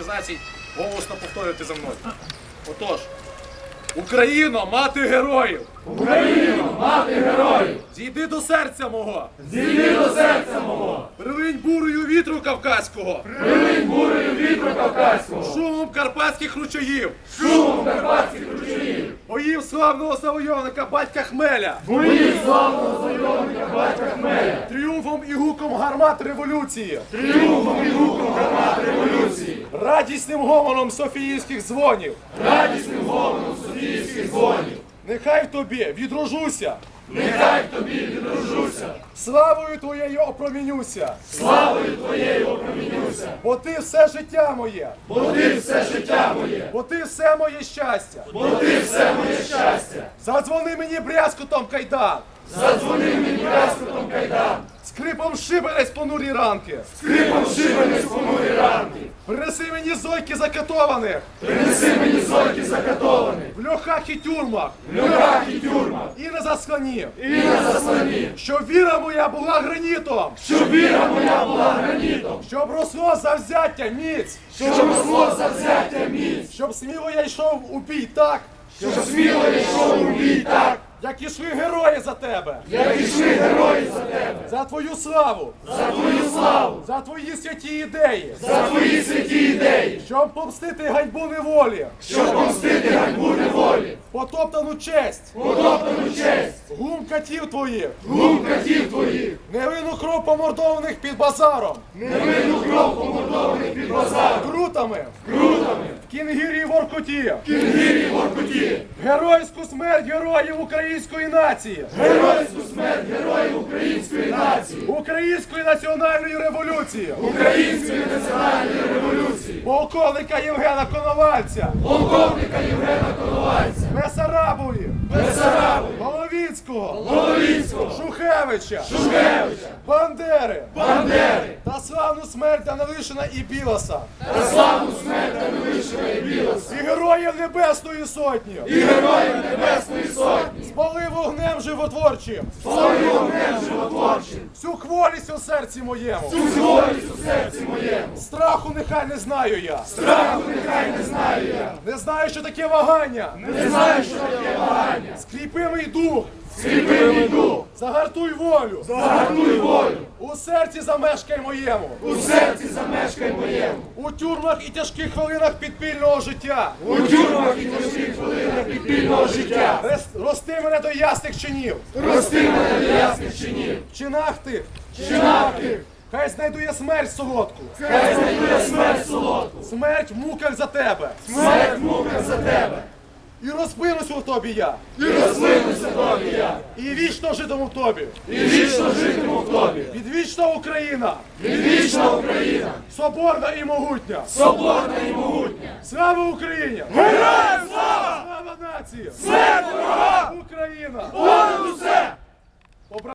організацій голосно повторювати за мною. Отож, Україно, мати героїв! Україно, мати героїв! Зійди до серця мого! Зійди до серця мого! Прилинь бурою вітру кавказького! Прилинь бурею вітру кавказького! Шумом карпатських ручаїв! Шумом карпатських ручаїв! Славного завойовника батька Хмеля! Боїв славного завойовника батька Хмеля! Тріумфом і гуком гармат революції! Тріумфом і гуком гармат революції! Радісним гомоном софіївських дзвонів! Радісним гомоном Софіївських дзвонів! Нехай в тобі відрожуся! Нехай в тобі відрожуся! Славою твоєю опромінюся! Славою твоєю опромінюся! Бо ти все життя моє! Бо ти все життя моє! Бо ти все моє щастя! Бо ти все моє щастя! Задзвони мені брязкотом кайдан! Задзвони мені брязкотом кайдан! Скрипом шибелець понурі ранки! Скрипом шибелець понурі ранки! Принеси мені зойки закатованих! Принеси мені зойки закатованих! В льохах і тюрмах! В льохах і тюрмах! І на заслані! І на заслані! Щоб віра моя була гранітом! Щоб віра моя була гранітом! Щоб росло завзяття міць! Щоб росло завзяття міць! Щоб сміло я йшов у бій так! Щоб сміло йшов у бій так! Як ішли герої за тебе! Як ішли герої за тебе! За твою славу! За твою славу! За твої святі ідеї! За твої святі ідеї! Щоб помстити ганьбу неволі! Щоб помстити ганьбу неволі! Потоптану честь! Потоптану честь! Гум катів твоїх! Глум катів твоїх! Невинну кров помордованих під базаром! Невинну кров помордованих під базаром! Крутами! Крутами! В кінгірі воркуті! Кінгірі воркуті! Геройську смерть героїв української нації! Геройську смерть героїв української нації! Української національної революції! Української національної революції! Полковника Євгена Коновальця! Полковника Євгена Коновальця! Бесарабові! Бесараби! Головінського! Шухевича! Бандери! Бандери! Та славну смерть Данилишина і Білоса! Та славу смерть Данилишина і Білоса! І героїв Небесної Сотні! І героїв Небесної Сотні! Спали вогнем животворчим! Славі вогнем животворчим! Всю хворість у серці моєму! Цю згорість у серці моєму! Страху нехай не знаю я! Страху нехай не знаю я! Не знаю, що таке вагання! Не знаю, що таке вагання! Скріпи мій дух! Мій дух! Загартуй волю! Загартуй волю! У серці замешкай моєму! У серці замешкай моєму! У тюрмах і тяжких хвилинах підпільного життя! У тюрмах і тяжких хвилинах підпільного життя! Рес- Рости мене до ясних чинів! Рости мене до ясних чинів! В чинах тих! Чинах тих! Хай знайду я смерть солодку! Хай знайду я смерть солодку! Смерть в муках за тебе! Смерть мука за тебе! І розпинуся у тобі я! І розпинуся тобі я! І вічно житиму в тобі! І вічно житиму в тобі! Відвічна Україна! Відвічна Україна! Соборна і могутня! Соборна і могутня! Слава Україні! Героям слава! Слава нації! Смерть ворога! Україна! Понад усе